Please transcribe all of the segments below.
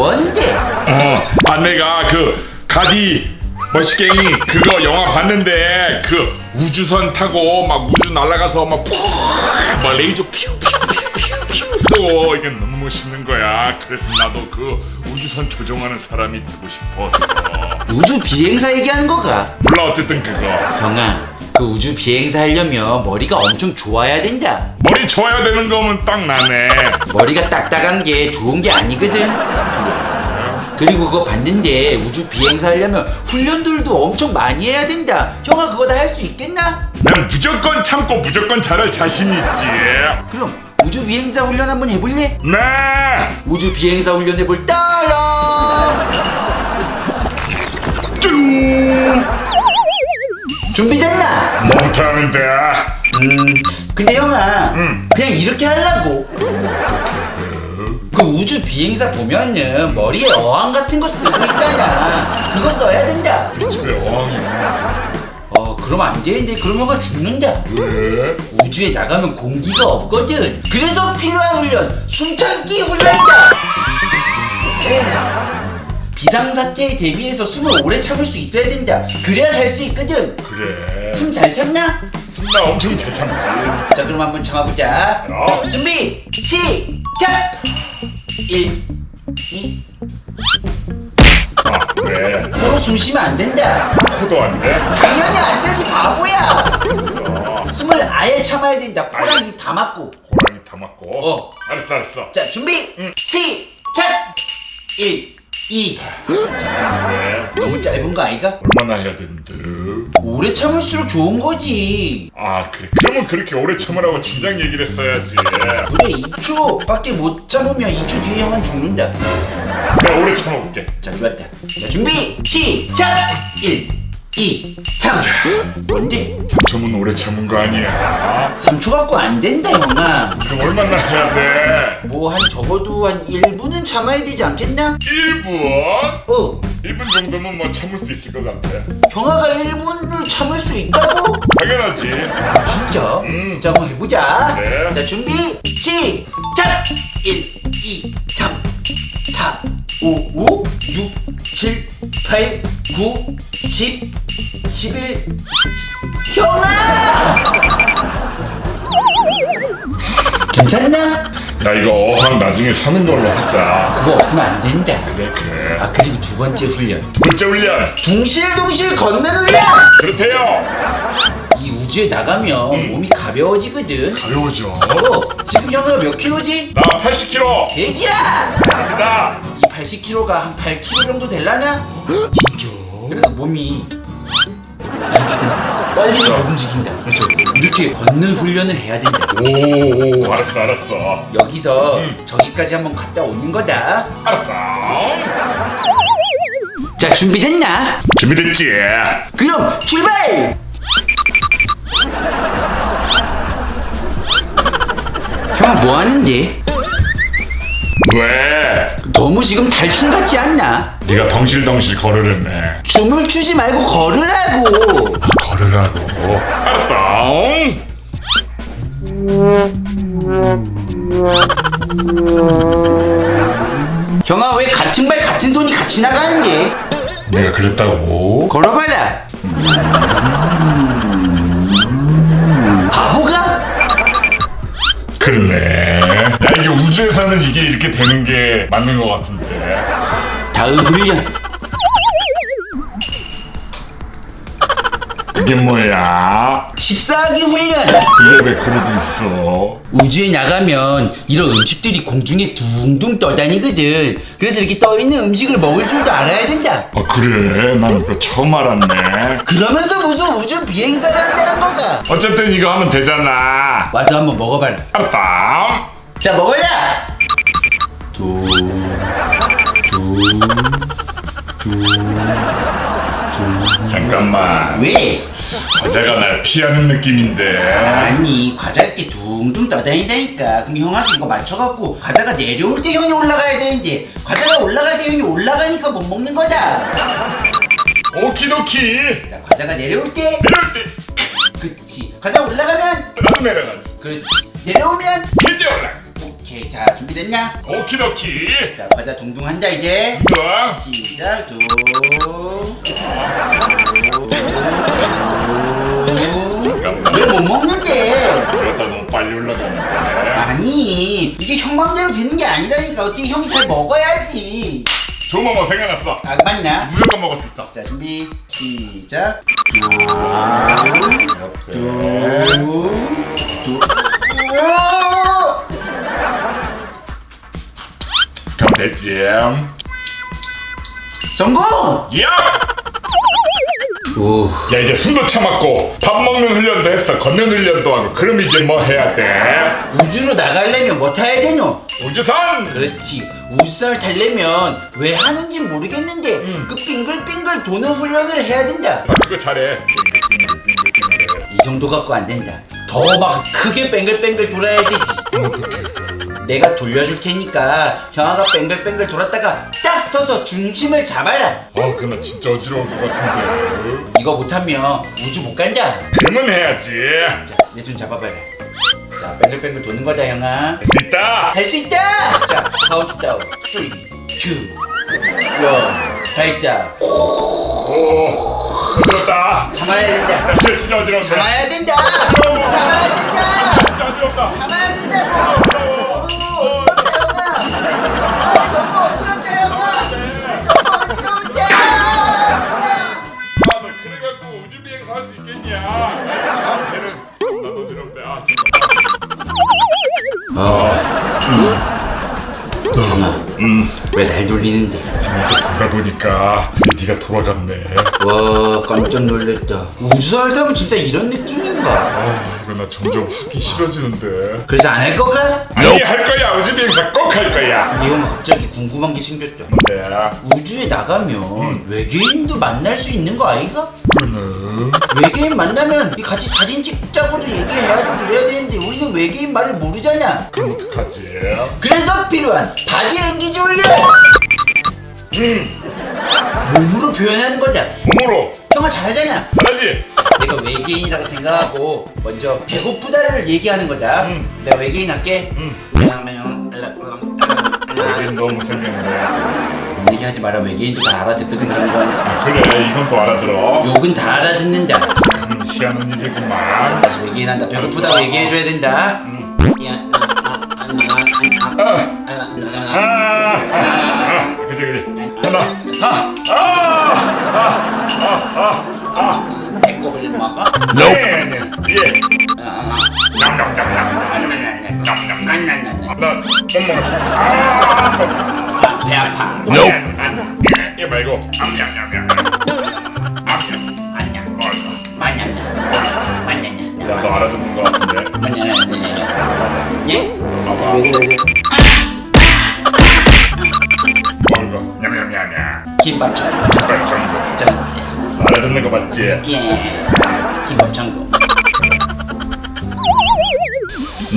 뭐 하는데? 어, 아 내가 그 가디 머시갱이 그거 영화 봤는데 그 우주선 타고 막 우주 날아가서 막, 푸, 막 레이저 피우 피우 피우 피우 피우 쏘고 이게 너무 멋있는 거야. 그래서 나도 그 우주선 조종하는 사람이 되고 싶었어. 우주 비행사 얘기하는 거가? 몰라 어쨌든 그거 형아, 그 우주 비행사 하려면 머리가 엄청 좋아야 된다. 머리 좋아야 되는 거면 딱 나네. 머리가 딱딱한 게 좋은 게 아니거든. 그리고 그거 봤는데 우주 비행사 하려면 훈련들도 엄청 많이 해야 된다. 형아 그거 다 할 수 있겠나? 난 무조건 참고 무조건 잘할 자신 있지. 그럼 우주 비행사 훈련 한번 해볼래? 네. 우주 비행사 훈련 해볼 따라. 준비됐나? 돼? 음, 근데 형아, 음. 그냥 이렇게 하려고. 그 우주 비행사 보면은 머리에 어항 같은 거 쓰고 있잖아. 그거 써야 된다. 집에 어항이 어, 그럼 안 되는데 형아 죽는다. 왜? 우주에 나가면 공기가 없거든. 그래서 필요한 훈련, 숨참기 훈련이다. 비상사태에 대비해서 숨을 오래 참을 수 있어야 된다. 그래야 잘 수 있거든. 그래. 숨 잘 참나? 나 엄청 잘 참지. 자, 그럼 한번 참아보자. 어. 준비, 시 작! 1, 2, 아 그래. 코로 숨 쉬면 안 된다. 코도 안 돼? 당연히 안 되지, 바보야. 알았어. 숨을 아예 참아야 된다. 코랑 입 다 막고. 고랑이 다 맞고. 어. 알았어 알았어. 자, 준비, 시작! 1, 2. 그래. 너무 짧은 거 아이가? 얼마나 해야 되는데? 오래 참을수록 좋은 거지. 아 그래. 그러면 그렇게 오래 참으라고 진작 얘기를 했어야지. 그래, 2초밖에 못 참으면 2초 뒤에 형은 죽는다. 오래 참아볼게. 자, 좋았다. 자, 준비, 시작! 1, 2, 3. 뭔데? 3초면 오래 참은 거 아니야? 3초 갖고 안 된다, 형아. 그럼 얼마나 해야 돼? 뭐 한 적어도 한 1분은 참아야 되지 않겠나? 1분? 어, 1분 정도면 뭐 참을 수 있을 것 같아. 형아가 1분을 참을 수 있다고? 당연하지. 진짜? 음. 자, 한번 해보자. 그래. 자, 준비, 시작! 1, 2, 3, 4, 5, 5, 6, 7, 8, 9, 10, 11. 형아! 괜찮나? 야 이거 어항 나중에 사는 걸로 하자. 그거 없으면 안 된다. 그래 그래. 아, 그리고 두 번째 훈련. 둘째 훈련. 둥실둥실 걷는 훈련! 그렇대요. 이 우주에 나가면 음. 몸이 가벼워지거든. 가벼워져. 어, 지금 형아 몇 킬로지? 나 80kg. 돼지야! 갑니다. 이 80kg가 한 8kg 정도 될라나? 진짜. 그래서 몸이 빨리 못 움직인다. 그렇죠. 이렇게 걷는 훈련을 해야 된다. 오, 오 알았어 알았어. 여기서 음. 저기까지 한번 갔다 오는 거다. 알았다. 자, 준비됐나? 준비됐지? 그럼 출발! 형아 뭐 하는데? 왜? 너무 지금 탈춤 같지 않나? 네가 덩실덩실 걸으랬네. 춤을 추지 말고 걸으라고. 걸으라고. 알았다. 형아 왜 같은 발 같은 손이 같이 나가는데? 내가 그랬다고? 걸어봐라. 바보가? 이게 우주에서는 이게 이렇게 되는 게 맞는 것 같은데. 다음 훈련. 그게 뭐야? 식사하기 훈련. 이게 왜 그러고 있어? 우주에 나가면 이런 음식들이 공중에 둥둥 떠다니거든. 그래서 이렇게 떠 있는 음식을 먹을 줄도 알아야 된다. 아 그래? 난 그거 처음 알았네. 그러면서 무슨 우주 비행사를 한다는 거가? 어쨌든 이거 하면 되잖아. 와서 한번 먹어봐라. 알았다. 자 먹어라. 두, 두, 두, 잠깐만. 왜? 과자가 날 피하는 느낌인데. 아니 과자 이렇게 둥둥 떠다닌다니까 그럼 형한테 이거 맞춰갖고 과자가 내려올 때 형이 올라가야 되는데 과자가 올라갈 때 형이 올라가니까 못 먹는 거다 오키도키. 자 과자가 내려올 때 내려올 때 그치 과자 올라가면 나도 내려가지. 그렇지 내려오면 길때 올라. 오케이 자 준비됐냐? 오키도키. 자 과자 둥둥 한다 이제 좋아. 시작 둥 잠깐만. 왜못 먹는데? 그러다 너무 빨리 올라가는데. 아니 이게 형 맘대로 되는 게 아니라니까 어떻게 형이 잘 먹어야지 좋은 거 생각났어. 아 맞나? 무조건 먹을 수 있어. 자 준비 시작 옆에. 그럼 됐지. 성공! 야! 오 야 이제 숨도 참았고 밥 먹는 훈련도 했어 걷는 훈련도 하고 그럼 이제 뭐 해야 돼? 우주로 나가려면 뭐 타야 되노? 우주선! 그렇지 우주선을 타려면 왜 하는지 모르겠는데 음. 그 빙글빙글 도는 훈련을 해야 된다 나 그거 잘해 이 정도 갖고 안 된다 더 막 크게 뱅글뱅글 돌아야 되지 내가 돌려줄 테니까 형아가 뱅글뱅글 돌았다가 딱 서서 중심을 잡아라. 아 그거 나 진짜 어지러울 것 같은데. 이거 못하면 우주 못 간다. 그러면 해야지. 자, 내 손 잡아봐라. 자 뱅글뱅글 도는 거다 형아. 할 수 있다. 할 수 있다! 자, 카운트다운. 3, 2, 1 발자 오 어지럽다. 참아야 된다. 나 진짜 진짜 어지러운데. 참아야 된다. 참아야 된다. 진짜 어지럽다. 참아야 너무 형아 왜날 돌리는데 그러다 보니까 네가 돌아갔네. 와 깜짝 놀랐다. 우주선을 타면 진짜 이런 느낌인가? 아 이거 나 점점 하기 싫어지는데. 그래서 안 할 거가? 아니 할 거야. 우주 비행사 꼭 할 거야. 이 형아 갑자기 궁금한 게 생겼다 근데 우주에 나가면 외계인도 만날 수 있는 거 아이가? 그는 외계인 만나면 이 같이 사진 찍자고도 얘기해야 되고 그래야 되는데 우리는 외계인 말을 모르잖아. 그럼 어떡하지? 그래서 필요한 바디 랭귀지 훈련 음 표현하는 거다 몸으로 형아 잘하잖아 잘하지? 내가 외계인이라고 생각하고 먼저 배고프다를 얘기하는 거다 음. 내가 외계인 할게 음. 여긴 너무 생겼는데 얘기하지 마라 외계인도 다 알아듣거든 그런 건아 그래 이건 또 알아들어 욕은 다 알아듣는다 음, 희한한 일이구만 다시 외계인 한다 배고프다 얘기해줘야 된다 음. 야, 아, 아, 아, 아, 그지 그지 하나 아아 아 아아 배꼽을 먹어? 네, 네, 예 아, 냠냠냠냠 냠냠냠냠. 나못 먹었어 아 아, 배 아파. 얘 말고 냠냠냠냠 안녕. 냠냠 만냥냥. 만냥냥. 야너 알아 เอ็กโกไปเลยบอกก็เนี่ยเนี่ยเนี่ยน้ำน้ำน้ำน้ำนั่นนั่นนั่นน้ำน้ำนั่นนั่นนั่นนั่นผมมองแล้วถังนุ๊กเอ๊ะไปกูอันยังยังยังอันยังอันยังก่อนมันยังมันยังแล้วต่อแล้วทุกคนก็มันยังมันยังเนี่ยเอาไปก่อนก็ยังยังยังยังคิมบับชัย 전. 알아듣는 거 맞지? 예. 김밥 천국.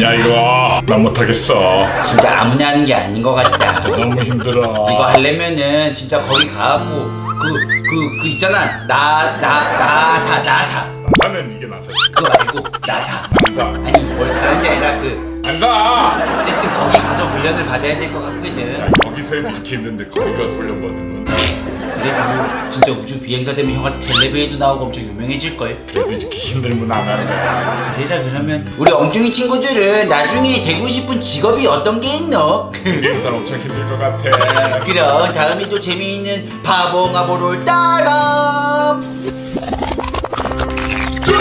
야 이거 나 못하겠어 진짜 아무나 하는 게 아닌 것 같다. 너무 힘들어 이거 하려면은 진짜 거기 가갖고 그 그 그 있잖아 나 나 나사 나사 나는 이게 나서 그거 말고 나사 안사 아니 뭘 사는 게 아니라 그 안사 어쨌든 거기 가서 훈련을 받아야 될 것 같거든. 여기서 해도 이렇게 힘든데 거기 가서 훈련 받으면 그래도 진짜 우주 비행사 되면 형아 텔레비에도 나오고 엄청 유명해질 걸. 그래도 이렇게 힘들면 안 하는 거야 그래라 그러면 우리 엉뚱이 친구들은 나중에 되고 싶은 직업이 어떤 게 있노? 비행사는 엄청 힘들 것 같아 그럼 다음에 또 재미있는 바봉아보를 따라. 뚜